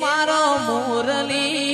મારો મુરલી.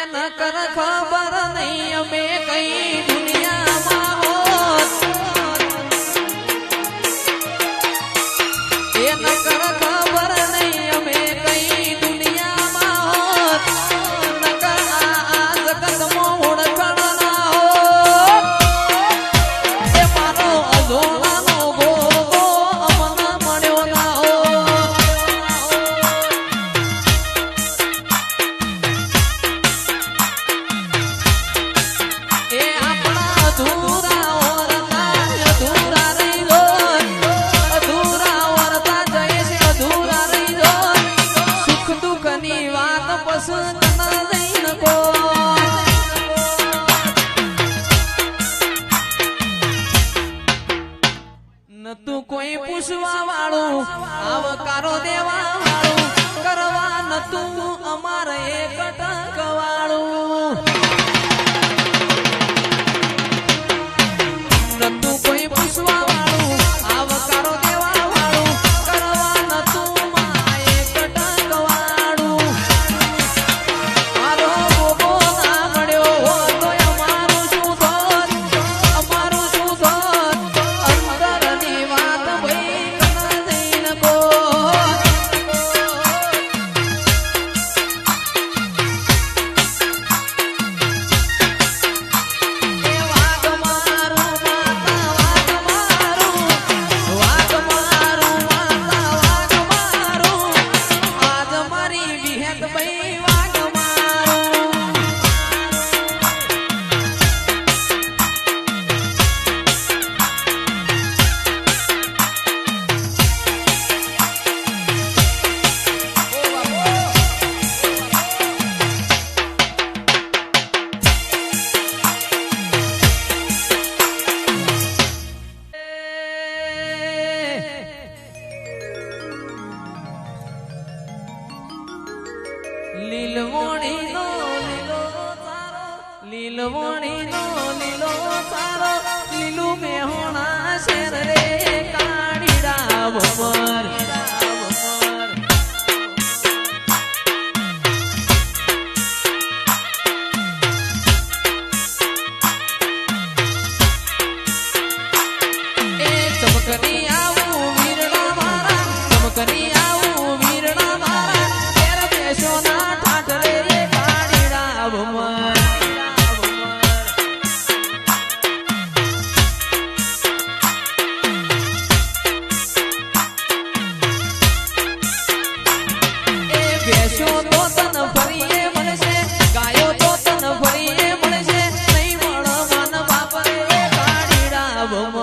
એને કર ખબર નહીં અમે કઈ દુનિયામાં હોત. લીલવણી નો લીલો સારો લીલું મેહોણા શેર રે Oh.